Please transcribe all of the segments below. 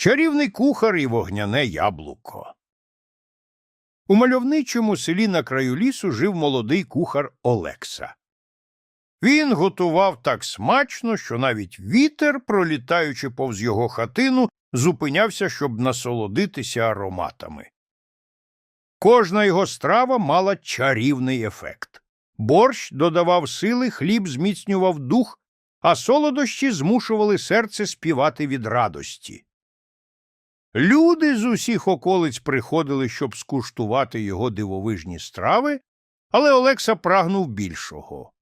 Чарівний кухар і вогняне яблуко. У мальовничому селі на краю лісу жив молодий кухар Олекса. Він готував так смачно, що навіть вітер, пролітаючи повз його хатину, зупинявся, щоб насолодитися ароматами. Кожна його страва мала чарівний ефект. Борщ додавав сили, хліб зміцнював дух, а солодощі змушували серце співати від радості. Люди з усіх околиць приходили, щоб скуштувати його дивовижні страви, але Олекса прагнув більшого.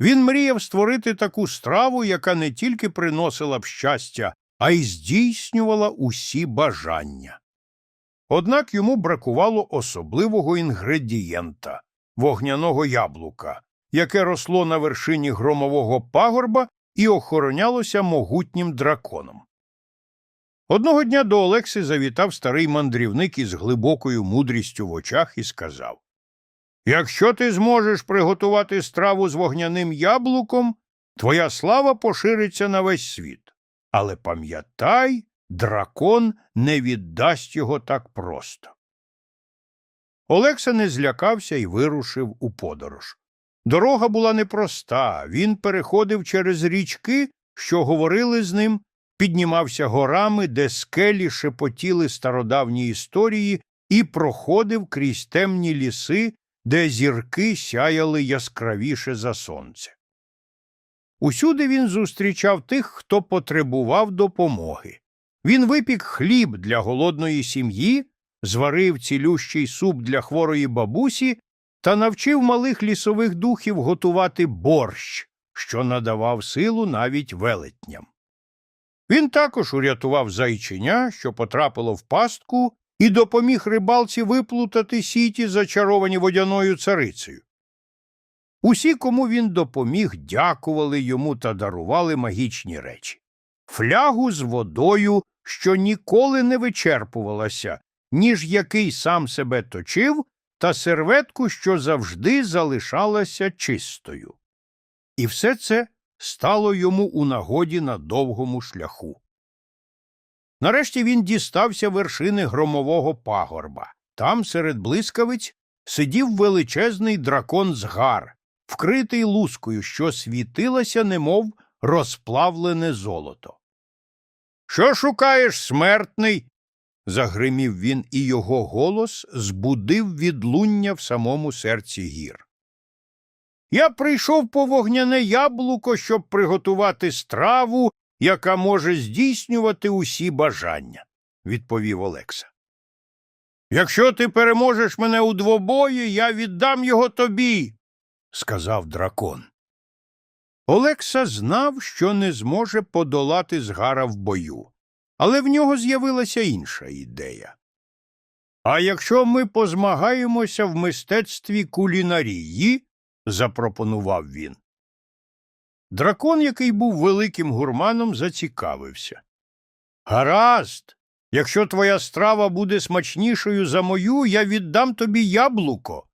Він мріяв створити таку страву, яка не тільки приносила б щастя, а й здійснювала усі бажання. Однак йому бракувало особливого інгредієнта вогняного яблука, яке росло на вершині громового пагорба і охоронялося могутнім драконом. Одного дня до Олекси завітав старий мандрівник із глибокою мудрістю в очах і сказав Якщо ти зможеш приготувати страву з вогняним яблуком, твоя слава пошириться на весь світ. Але пам'ятай, дракон не віддасть його так просто. Олекса не злякався і вирушив у подорож. Дорога була непроста, він переходив через річки, що говорили з ним, піднімався горами, де скелі шепотіли стародавні історії, і проходив крізь темні ліси, де зірки сяяли яскравіше за сонце. Усюди він зустрічав тих, хто потребував допомоги. Він випік хліб для голодної сім'ї, зварив цілющий суп для хворої бабусі та навчив малих лісових духів готувати борщ, що надавав силу навіть велетням. Він також урятував зайченя, що потрапило в пастку, і допоміг рибалці виплутати сіті, зачаровані водяною царицею. Усі, кому він допоміг, дякували йому та дарували магічні речі флягу з водою, що ніколи не вичерпувалася, ніж який сам себе точив, та серветку, що завжди залишалася чистою. І все це стало йому у нагоді на довгому шляху. Нарешті він дістався вершини громового пагорба. Там, серед блискавиць, сидів величезний дракон згар, вкритий лускою, що світилася, немов розплавлене золото. Що шукаєш, смертний? загримів він, і його голос збудив відлуння в самому серці гір. Я прийшов по вогняне яблуко, щоб приготувати страву, яка може здійснювати усі бажання, відповів Олекса. Якщо ти переможеш мене у двобої, я віддам його тобі, сказав дракон. Олекса знав, що не зможе подолати згара в бою, але в нього з'явилася інша ідея. А якщо ми позмагаємося в мистецтві кулінарії, запропонував він. Дракон, який був великим гурманом, зацікавився. Гаразд, якщо твоя страва буде смачнішою за мою, я віддам тобі яблуко.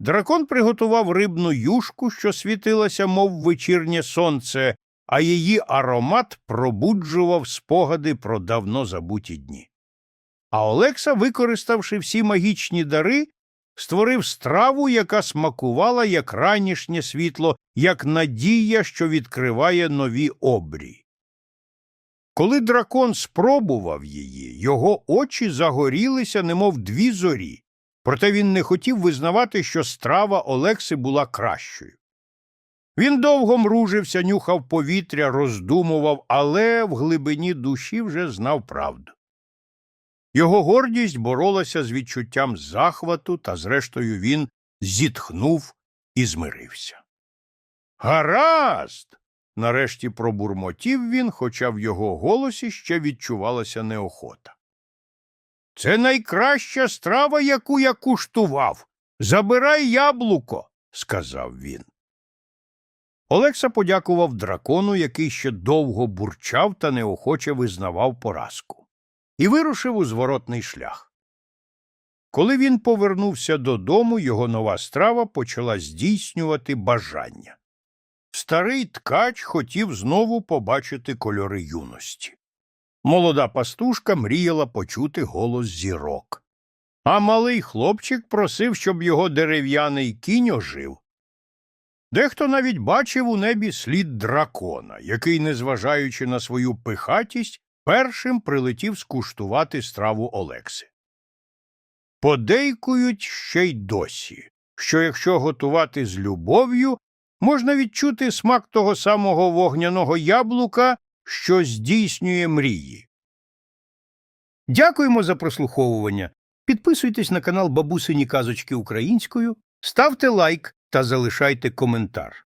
Дракон приготував рибну юшку, що світилася, мов вечірнє сонце, а її аромат пробуджував спогади про давно забуті дні. А Олекса, використавши всі магічні дари, створив страву, яка смакувала як ранішнє світло, як надія, що відкриває нові обрії. Коли дракон спробував її, його очі загорілися, немов дві зорі, проте він не хотів визнавати, що страва Олекси була кращою. Він довго мружився, нюхав повітря, роздумував, але в глибині душі вже знав правду. Його гордість боролася з відчуттям захвату, та, зрештою, він зітхнув і змирився. Гаразд. нарешті пробурмотів він, хоча в його голосі ще відчувалася неохота. Це найкраща страва, яку я куштував. Забирай яблуко, сказав він. Олекса подякував дракону, який ще довго бурчав та неохоче визнавав поразку, і вирушив у зворотний шлях. Коли він повернувся додому, його нова страва почала здійснювати бажання. Старий ткач хотів знову побачити кольори юності. молода пастушка мріяла почути голос зірок. А малий хлопчик просив, щоб його дерев'яний кінь ожив. Дехто навіть бачив у небі слід дракона, який, незважаючи на свою пихатість, першим прилетів скуштувати страву Олекси. Подейкують ще й досі, що якщо готувати з любов'ю, можна відчути смак того самого вогняного яблука, що здійснює мрії. Дякуємо за прослуховування. Підписуйтесь на канал Бабусині Казочки Українською, ставте лайк та залишайте коментар.